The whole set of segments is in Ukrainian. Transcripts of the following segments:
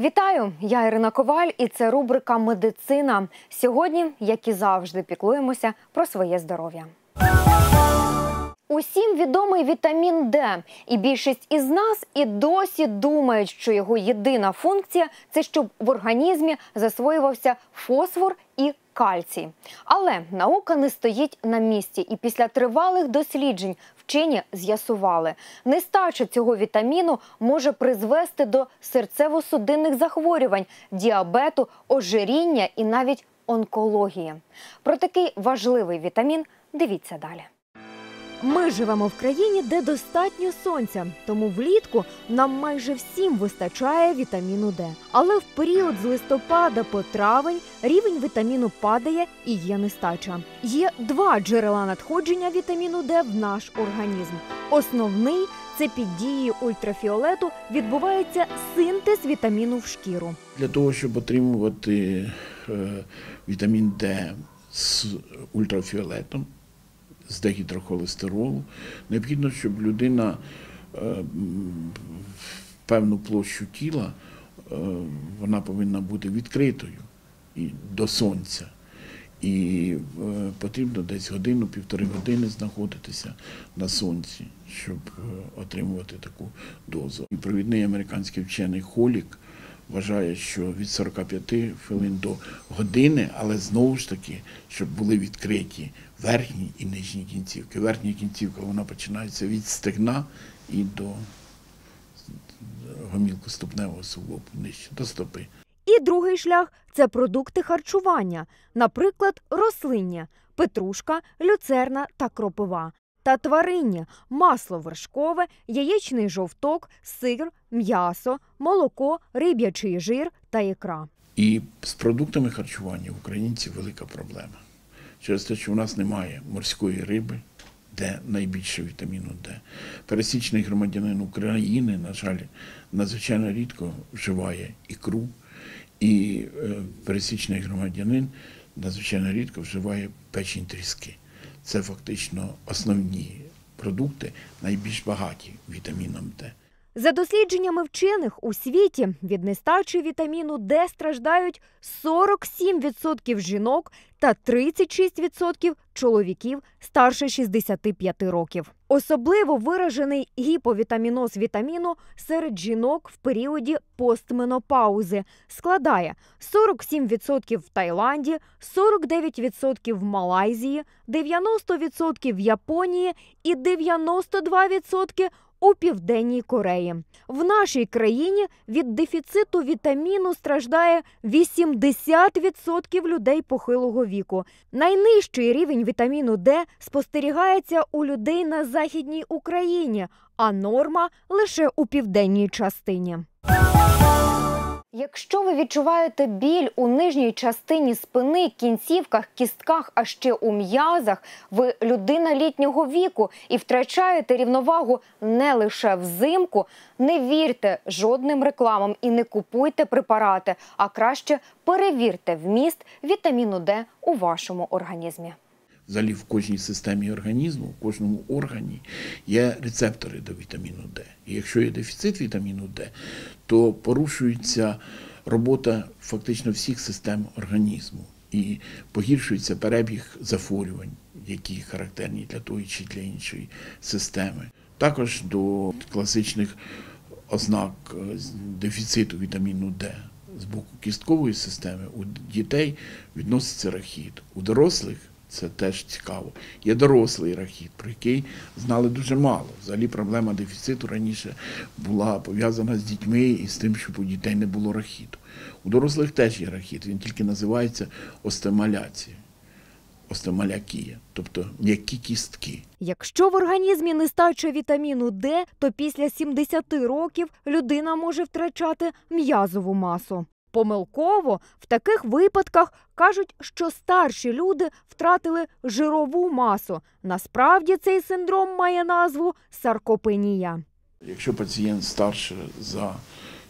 Вітаю! Я Ірина Коваль, і це рубрика Медицина. Сьогодні, як і завжди, піклуємося про своє здоров'я. Усім відомий вітамін Д, і більшість із нас і досі думають, що його єдина функція це щоб в організмі засвоювався фосфор і кальцій. Але наука не стоїть на місці, і після тривалих досліджень вчені з'ясували, нестача цього вітаміну може призвести до серцево-судинних захворювань, діабету, ожиріння і навіть онкології. Про такий важливий вітамін дивіться далі. Ми живемо в країні, де достатньо сонця, тому влітку нам майже всім вистачає вітаміну Д. Але в період з листопада по травень рівень вітаміну падає і є нестача. Є два джерела надходження вітаміну Д в наш організм. Основний це під дією ультрафіолету відбувається синтез вітаміну в шкіру. Для того, щоб отримувати е, вітамін Д з ультрафіолетом, з дегідрохолестеролу, необхідно, щоб людина е, певну площу тіла е, вона повинна бути відкритою і до сонця. І е, потрібно десь годину-півтори години знаходитися на сонці, щоб отримувати таку дозу. І провідний американський вчений Холік вважає, що від 45 хвилин до години, але знову ж таки, щоб були відкриті верхні і нижні кінцівки. Верхня кінцівка вона починається від стегна і до гомілкоступневого суглобу нижче, до стопи. І другий шлях це продукти харчування, наприклад, рослиння, петрушка, люцерна та кропива. Та твариння, масло вершкове, яєчний жовток, сир, м'ясо, молоко, риб'ячий жир та ікра. І з продуктами харчування в українців велика проблема. Через те, що в нас немає морської риби, де найбільше вітаміну Д. Пересічний громадянин України, на жаль, надзвичайно рідко вживає ікру, і е, пересічний громадянин надзвичайно рідко вживає печень тріски. Це фактично основні продукти, найбільш багаті вітаміном Д. За дослідженнями вчених у світі від нестачі вітаміну Д страждають 47% жінок та 36% чоловіків старше 65 років. Особливо виражений гіповітаміноз вітаміну серед жінок в періоді постменопаузи складає 47% в Таїланді, 49% в Малайзії, 90% в Японії і 92% у Південній Кореї. В нашій країні від дефіциту вітаміну страждає 80% людей похилого віку. Найнижчий рівень вітаміну Д спостерігається у людей на Західній Україні, а норма лише у південній частині. Якщо ви відчуваєте біль у нижній частині спини, кінцівках, кістках, а ще у м'язах, ви людина літнього віку і втрачаєте рівновагу не лише взимку, не вірте жодним рекламам і не купуйте препарати, а краще перевірте вміст вітаміну Д у вашому організмі. Взагалі в кожній системі організму, в кожному органі є рецептори до вітаміну Д. І якщо є дефіцит вітаміну Д, то порушується робота фактично всіх систем організму і погіршується перебіг захворювань, які характерні для тої чи для іншої системи. Також до класичних ознак е, дефіциту вітаміну Д з боку кісткової системи у дітей відноситься рахіт, у дорослих це теж цікаво. Є дорослий рахіт, про який знали дуже мало. Взагалі проблема дефіциту раніше була пов'язана з дітьми і з тим, щоб у дітей не було рахіту. У дорослих теж є рахіт, він тільки називається остемаляція, остемалякія, тобто м'які кістки. Якщо в організмі нестача вітаміну Д, то після 70 років людина може втрачати м'язову масу. Помилково в таких випадках кажуть, що старші люди втратили жирову масу. Насправді цей синдром має назву саркопенія. Якщо пацієнт старше за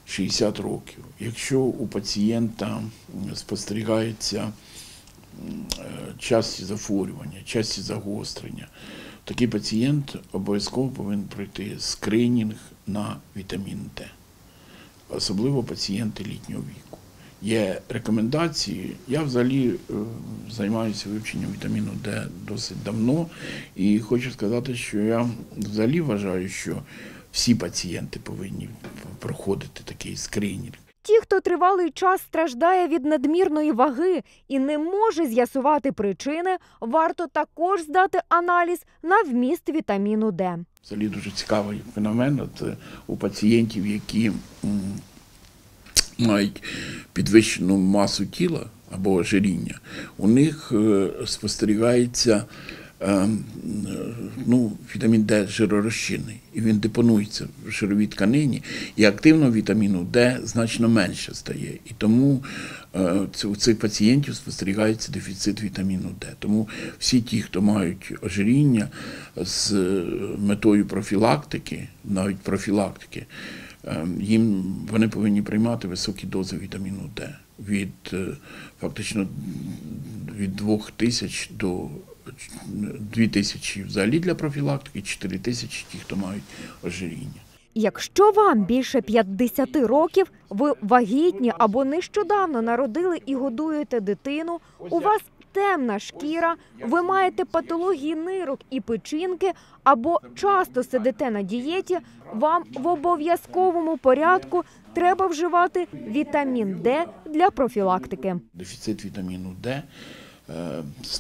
60 років, якщо у пацієнта спостерігається е, часті захворювання, часті загострення, такий пацієнт обов'язково повинен пройти скринінг на вітамін Д. особливо пацієнти літнього віку. Є рекомендації. Я взагалі е, займаюся вивченням вітаміну Д досить давно, і хочу сказати, що я взагалі вважаю, що всі пацієнти повинні проходити такий скринінг. Ті, хто тривалий час страждає від надмірної ваги і не може з'ясувати причини, варто також здати аналіз на вміст вітаміну Д. Взагалі дуже цікавий феномен. От, е, у пацієнтів, які мають підвищену масу тіла або ожиріння, у них е, спостерігається ну, вітамін Д жиророзчинний, і він депонується в жировій тканині, і активного вітаміну Д значно менше стає. І тому е, у цих пацієнтів спостерігається дефіцит вітаміну Д. Тому всі ті, хто мають ожиріння з е, метою профілактики, навіть профілактики, е, їм вони повинні приймати високі дози вітаміну Д від е, фактично від 2000 до 2000 взагалі для профілактики, 4000 ті, хто мають ожиріння. Якщо вам більше 50 років, ви вагітні або нещодавно народили і годуєте дитину, у вас темна шкіра, ви маєте патології нирок і печінки, або часто сидите на дієті, вам в обов'язковому порядку треба вживати вітамін Д для профілактики. Дефіцит вітаміну Д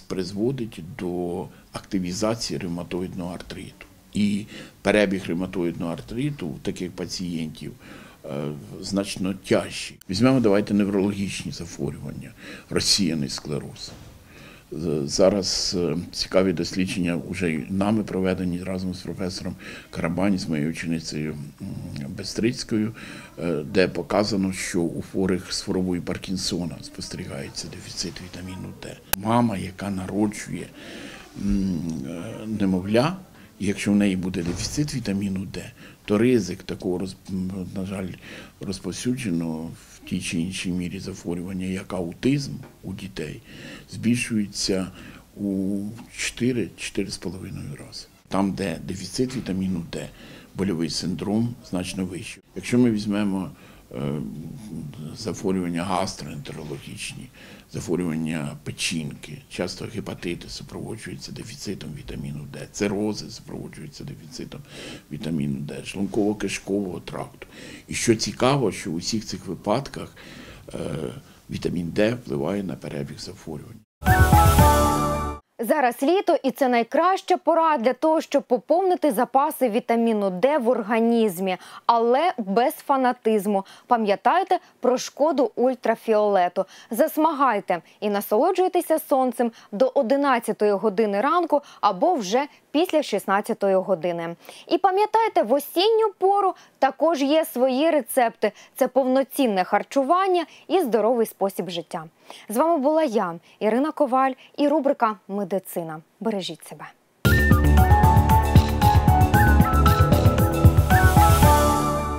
призводить до активізації ревматоїдного артриту. І перебіг ревматоїдного артриту у таких пацієнтів е, значно тяжчий. Візьмемо давайте неврологічні захворювання, розсіяний склероз. Зараз е, цікаві дослідження вже нами проведені разом з професором Карабані, з моєю ученицею Бестрицькою, е, де показано, що у хворих з хворобою Паркінсона спостерігається дефіцит вітаміну Д. Мама, яка народжує е, немовля, і якщо в неї буде дефіцит вітаміну Д, то ризик такого, на жаль, розповсюдженого в тій чи іншій мірі захворювання, як аутизм у дітей, збільшується у 4-4,5 рази. Там, де дефіцит вітаміну Д, больовий синдром значно вищий. Якщо ми візьмемо захворювання гастроентерологічні, захворювання печінки, часто гепатити супроводжуються дефіцитом вітаміну Д, цирози супроводжуються дефіцитом вітаміну Д, шлунково-кишкового тракту. І що цікаво, що у всіх цих випадках е, вітамін Д впливає на перебіг захворювань. Зараз літо, і це найкраща пора для того, щоб поповнити запаси вітаміну Д в організмі, але без фанатизму. Пам'ятайте про шкоду ультрафіолету. Засмагайте і насолоджуйтеся сонцем до 11 години ранку або вже після 16 години. І пам'ятайте, в осінню пору також є свої рецепти. Це повноцінне харчування і здоровий спосіб життя. З вами була я, Ірина Коваль, і рубрика Медицина. Бережіть себе.